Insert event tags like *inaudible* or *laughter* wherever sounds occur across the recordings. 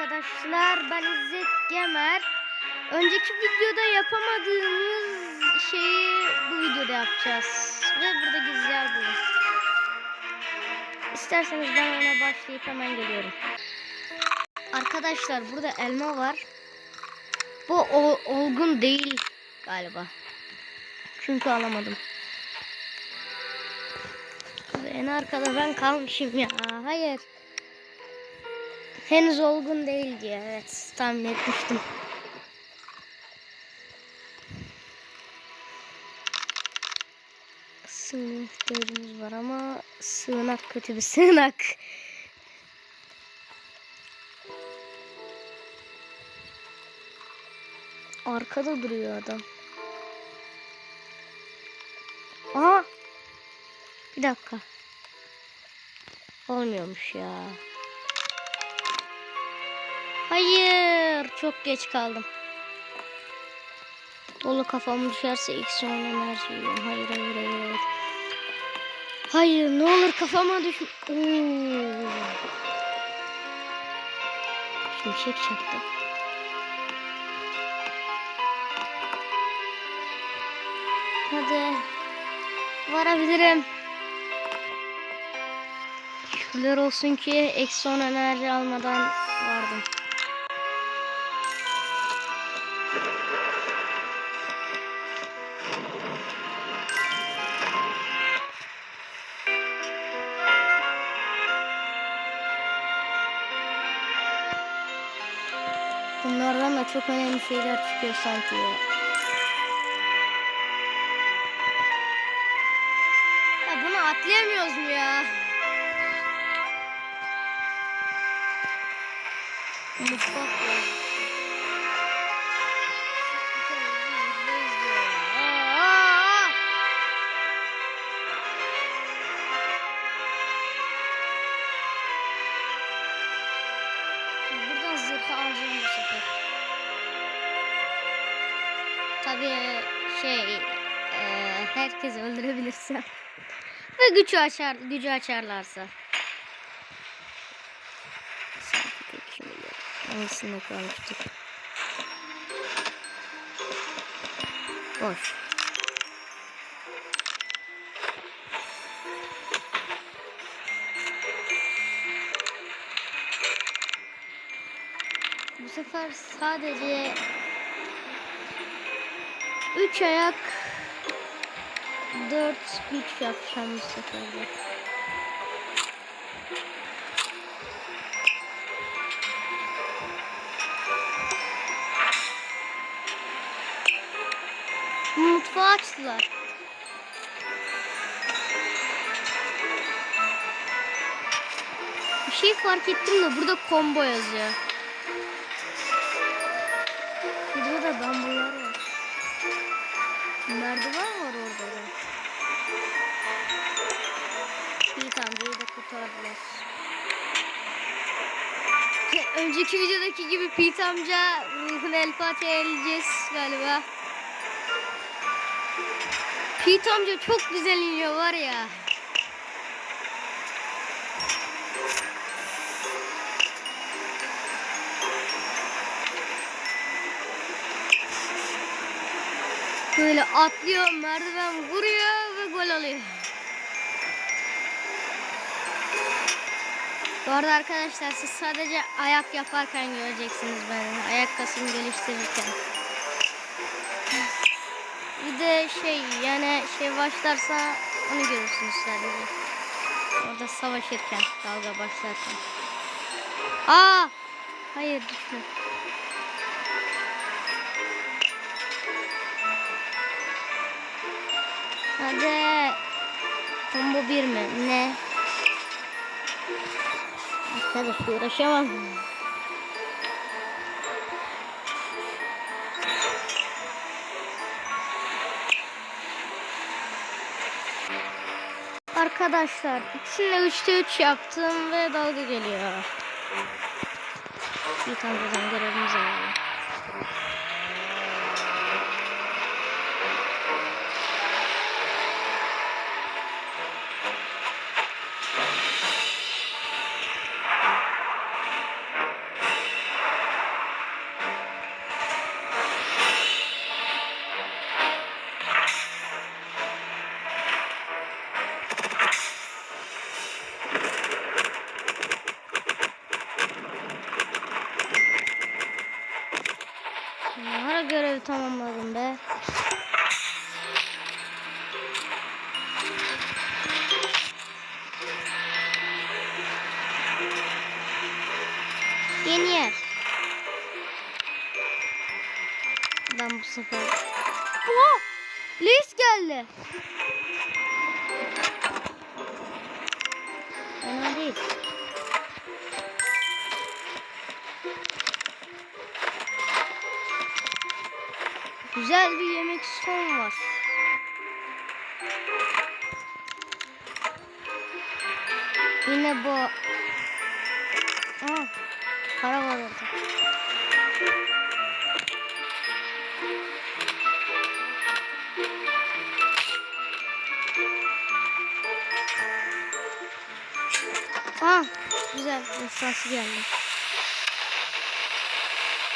arkadaşlar. Ben İzzet Gemer. Önceki videoda yapamadığımız şeyi bu videoda yapacağız. Ve burada gizli buldum. İsterseniz ben ona başlayıp hemen geliyorum. Arkadaşlar burada elma var. Bu olgun değil galiba. Çünkü alamadım. En arkada ben kalmışım ya. Hayır. Henüz olgun değil diye. Evet tahmin etmiştim. Sığınak ihtiyacımız var ama sığınak kötü bir sığınak. Arkada duruyor adam. Aha! Bir dakika. Olmuyormuş ya. Hayır, çok geç kaldım. Dolu kafam düşerse ilk son enerji hayır, hayır, hayır. Hayır, ne olur kafama düş... Oo. Şimşek çaktı. Hadi. Varabilirim. Şükürler olsun ki eksi 10 enerji almadan vardım. Çok önemli şeyler çıkıyor sanki ya. Ya bunu atlayamıyoruz mu ya? Mutfak! Buradan zırhı alacağım bu sefer. Tabii şey eee herkes öldürebilirsem ve gücü açar gücü açarlarsa. Hangisinde kalmıştık? Boş. Bu sefer sadece üç ayak dört güç yapacağım bu sefer de. Mutfağı açtılar. Bir şey fark ettim de burada combo yazıyor. Burada da bambular var. Önceki videodaki gibi Pete amca ruhunu El Fatih'e eleyeceğiz galiba. Pete amca çok güzel iniyor var ya. Böyle atlıyor, merdiven vuruyor ve gol alıyor. Bu arada arkadaşlar siz sadece ayak yaparken göreceksiniz beni. Ayak kasımı geliştirirken. Bir de şey yani şey başlarsa onu görürsünüz sadece. Orada savaşırken, dalga başlarken. Aa! Hayır düşme. Hadi. Combo bir mi? Ne? Arkadaş uğraşamam. Arkadaşlar ikisini de 3'te 3 yaptım ve dalga geliyor. Bir tane görevimiz var. Güzel bir yemek son var. Yine bu. Aa, para var orada. Aa, güzel. Esası geldi.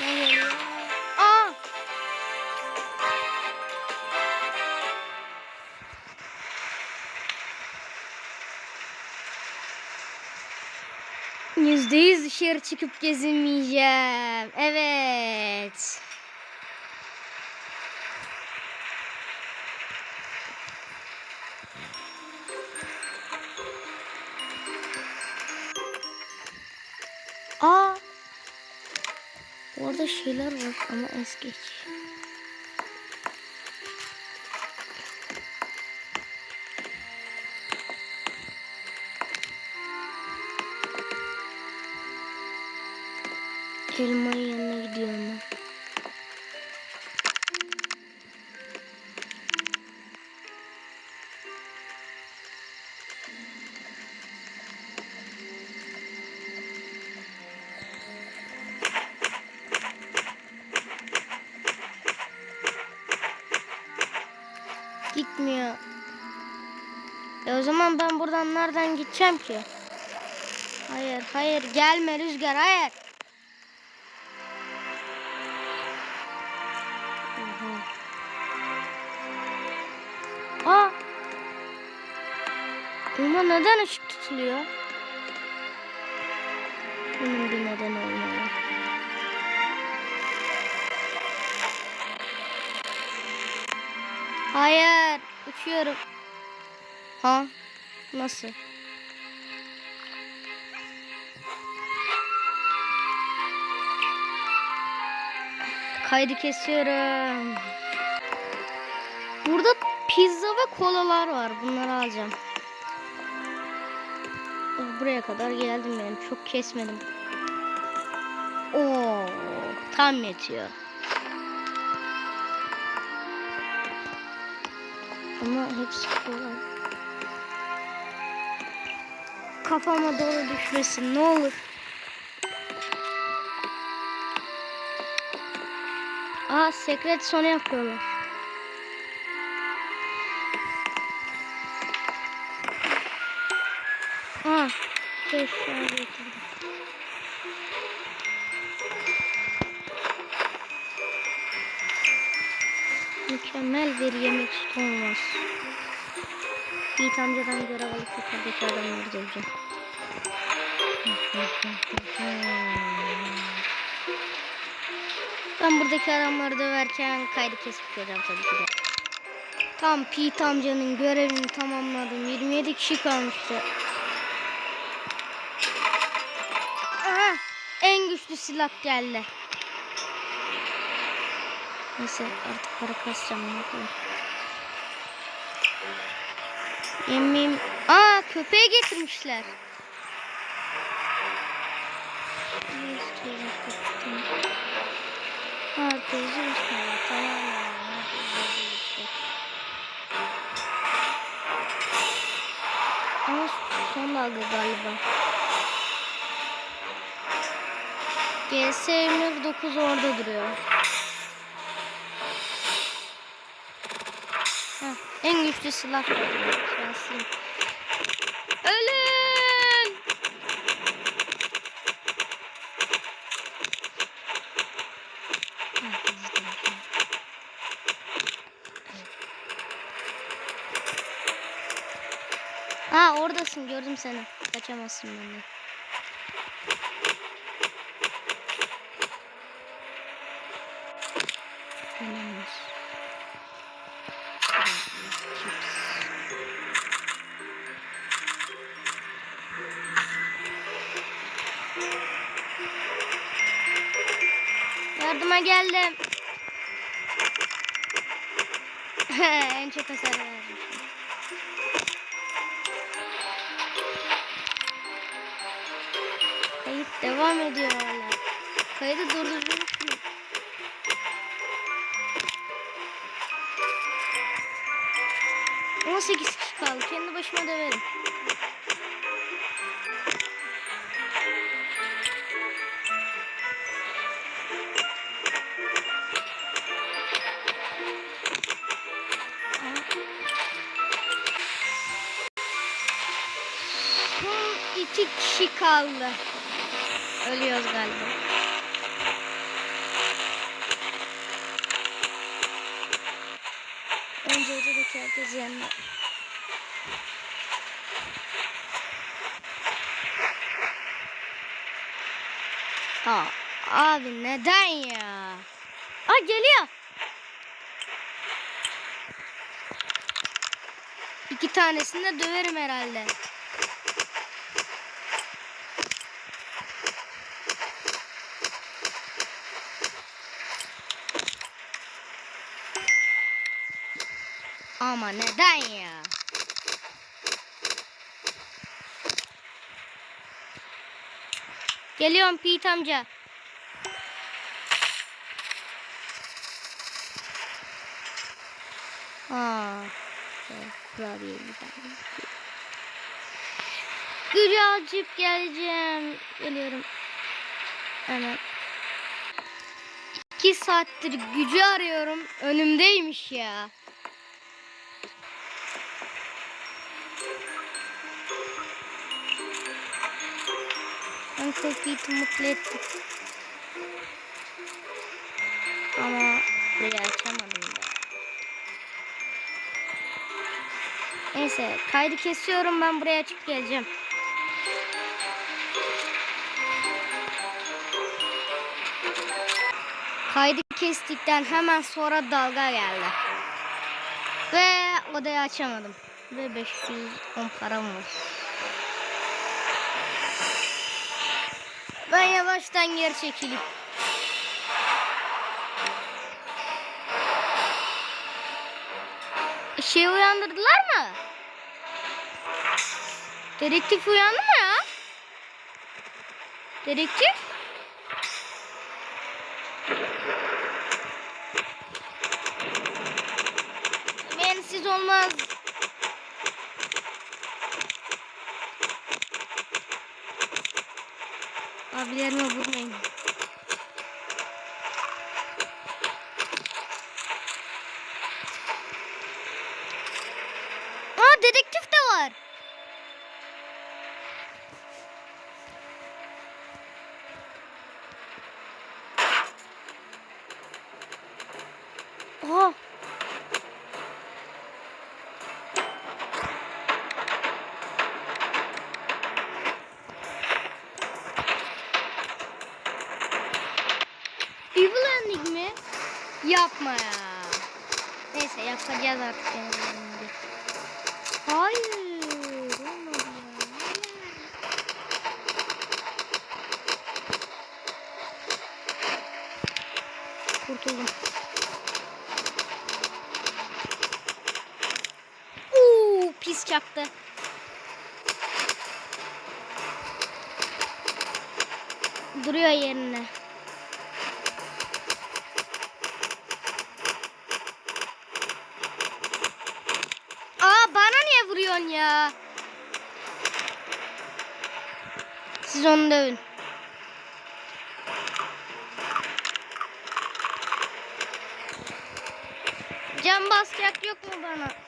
Ne geliyor? Yüzde yüz dışarı çıkıp gezinmeyeceğim. Evet. Aa. Orada şeyler var ama es geç. Elmanın yanına gidiyorum ben. Gitmiyor. E o zaman ben buradan nereden gideceğim ki? Hayır, hayır. Gelme Rüzgar, hayır. Neden ışık tutuluyor? Bunun bir nedeni olmalı. Hayır, uçuyorum. Ha? Nasıl? Kaydı kesiyorum. Burada pizza ve kolalar var. Bunları alacağım. Oh, Buraya kadar geldim ben. Çok kesmedim. Oo, tam yetiyor. Ama hepsi kolay. Kafama doğru düşmesin ne olur. Aa sekret sonu yapıyorlar. Aa getirdim. Mükemmel bir yemek olmaz. Yiğit amcadan görev alıp yukarıdaki adamları. Ben buradaki adamları döverken kaydı kesip koyacağım tabii ki de. Tam Pete amcanın görevini tamamladım. 27 kişi kalmıştı. Güçlü silah geldi. Neyse artık para kasacağım. Yemeğim... Aa köpeği getirmişler. Teyze üstüne. Tamam. Ama son dalga galiba. GS 29 orada duruyor. Heh, en güçlü silah. Dövüyor. Ha oradasın gördüm seni. Kaçamazsın benden. Mu? On sekiz kişi kaldı. Kendi başıma döverim. Son iki kişi kaldı. Ölüyoruz galiba. Önce ödedeki herkes yanına. Aa, abi neden ya? Aa geliyor. İki tanesini de döverim herhalde. Ama neden ya? Geliyorum Pete amca. Aa, evet, kurabiye tane. Gücü açıp geleceğim. Geliyorum. Hemen. İki saattir gücü arıyorum. Önümdeymiş ya. Uncle Pete'i mutlu ettik. Ama burayı açamadım da. Neyse kaydı kesiyorum ben buraya açıp geleceğim. Kaydı kestikten hemen sonra dalga geldi. Ve odayı açamadım. Ve 510 param var. Ben yavaştan geri çekileyim. Şey uyandırdılar mı? Dedektif uyandı mı ya? Dedektif? Dedektif de var. Oha. Evil Ending mi? Yapma ya. Neyse yapacağız artık. yani. Hayır. Olmadı ya. Kurtuldum. Pis çaktı. Duruyor yerine. Aa bana niye vuruyorsun ya? Siz onu dövün. Can basacak yok mu bana?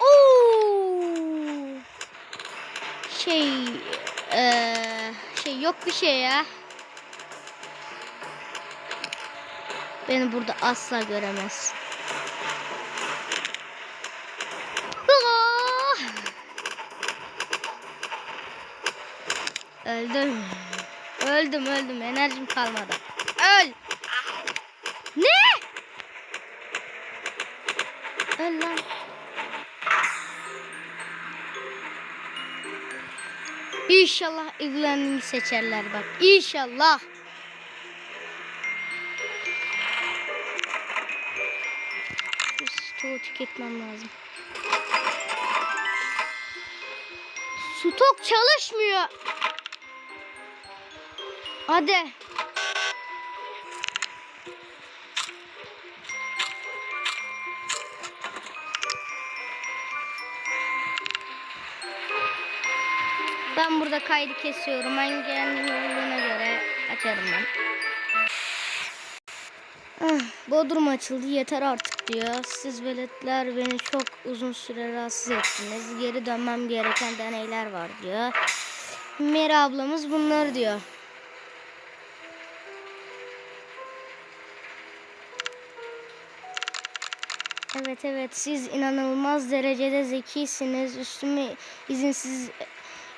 Oo! Şey, eee, şey yok bir şey ya. Beni burada asla göremez. Aa! Öldüm. Öldüm öldüm enerjim kalmadı. Öl. Ne? Öl lan. İnşallah evlendiğimi seçerler bak. İnşallah. Şu stoğu tüketmem lazım. Stok çalışmıyor. Hadi. Ben burada kaydı kesiyorum. Hangi kendime olduğuna göre açarım ben. Ah, Bodrum açıldı yeter artık diyor. Siz veletler beni çok uzun süre rahatsız ettiniz. Geri dönmem gereken deneyler var diyor. Meri ablamız bunları diyor. Evet evet siz inanılmaz derecede zekisiniz. Üstümü izinsiz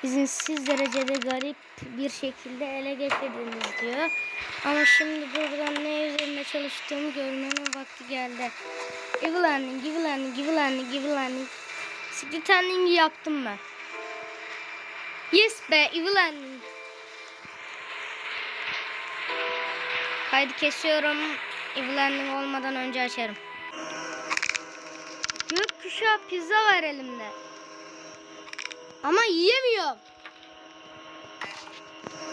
izinsiz derecede garip bir şekilde ele geçirdiniz diyor. Ama şimdi buradan ne üzerinde çalıştığımı görmenin vakti geldi. Evil ending, evil ending, evil ending, evil ending. Split ending'i yaptım ben. Yes be, evil ending. Kaydı kesiyorum. Evil ending olmadan önce açarım. Gökkuşağı pizza var elimde. Ama yiyemiyorum.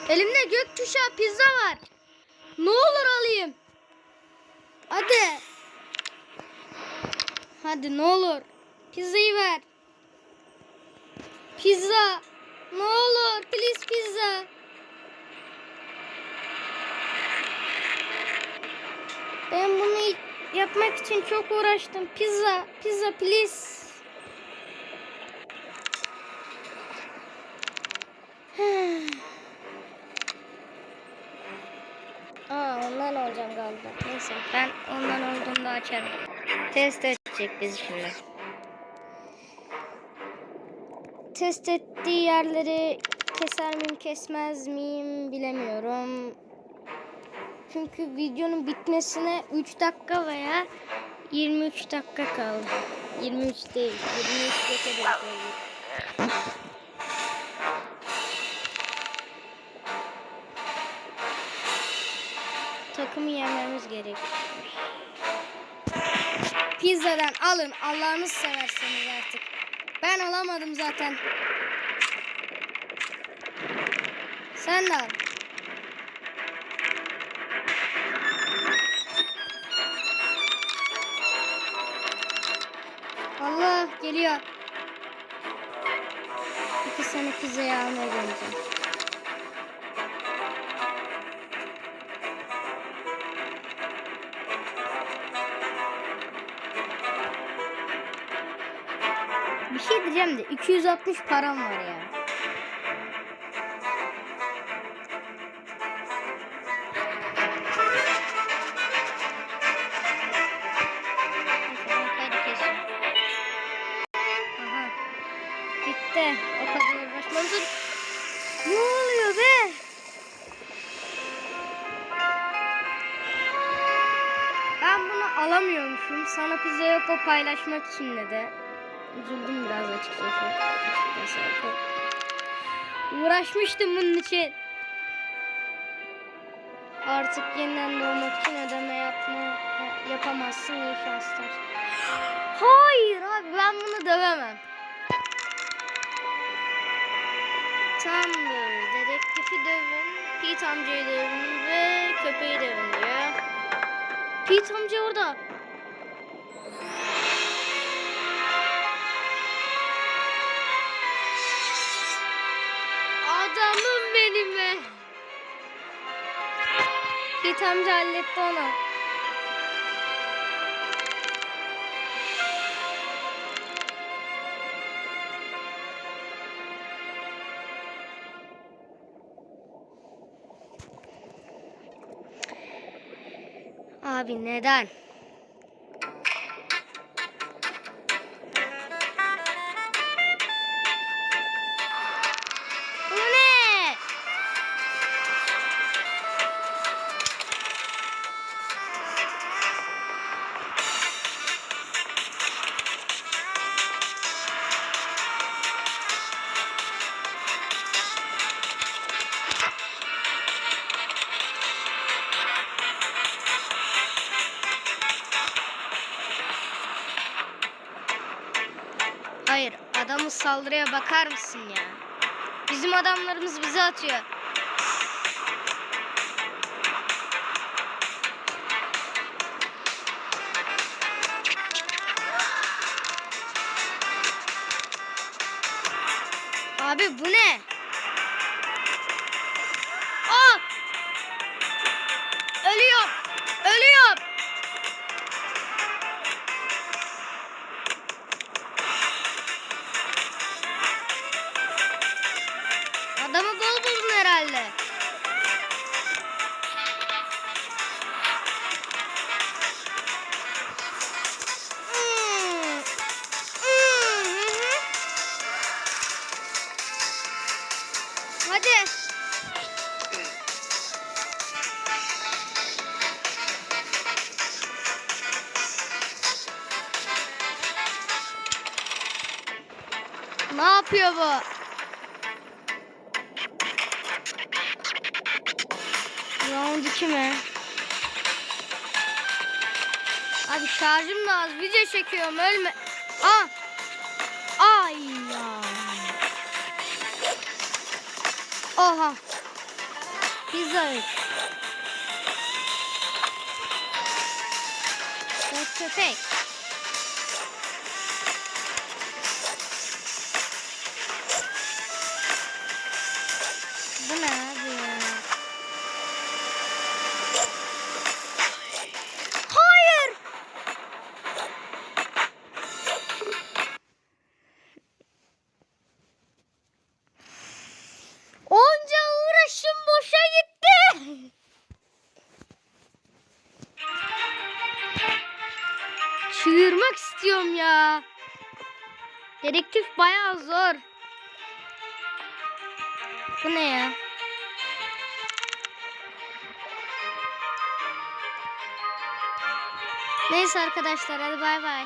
Elimde gökkuşağı pizza var. Ne olur alayım. Hadi. Hadi ne olur. Pizzayı ver. Pizza. Ne olur. Please pizza. Ben bunu yapmak için çok uğraştım. Pizza. Pizza please. *sighs* Aa ondan olacağım galiba. Neyse ben ondan olduğunda açarım. Test edecek bizi şimdi. Test ettiği yerleri keser miyim kesmez miyim bilemiyorum. Çünkü videonun bitmesine 3 dakika veya 23 dakika kaldı. 23 değil, 23 geçe denk Takımı yememiz gerekiyor. Pizzadan alın. Allah'ınız severseniz artık. Ben alamadım zaten. Sen de al. Allah geliyor. İki sene pizzayı almaya geleceğim. Bir şey diyeceğim de 260 param var ya. Aha. Bitti. O kadar uğraşmanızın. Ne oluyor be? Ben bunu alamıyormuşum. Sana pizza yok o paylaşmak için dedi. Üzüldüm biraz açıkçası. Açıkçası. Uğraşmıştım bunun için. Artık yeniden doğmak için ödeme yapma, yapamazsın. İyi şanslar. Hayır abi ben bunu dövemem. Tamamdır. Dedektifi dövün, Pete amcayı dövün ve köpeği dövün diyor. Pete amca orada. Pete amca halletti onu. Abi neden? Saldırıya bakar mısın ya? Bizim adamlarımız bizi atıyor. Ne yapıyor bu? Round 2 mi? Abi şarjım da az. Video çekiyorum ölme. Aa. Ay ya. Oha. Pizza. Dört köpek. Bu ne Bu ne ya? Neyse arkadaşlar hadi bay bay.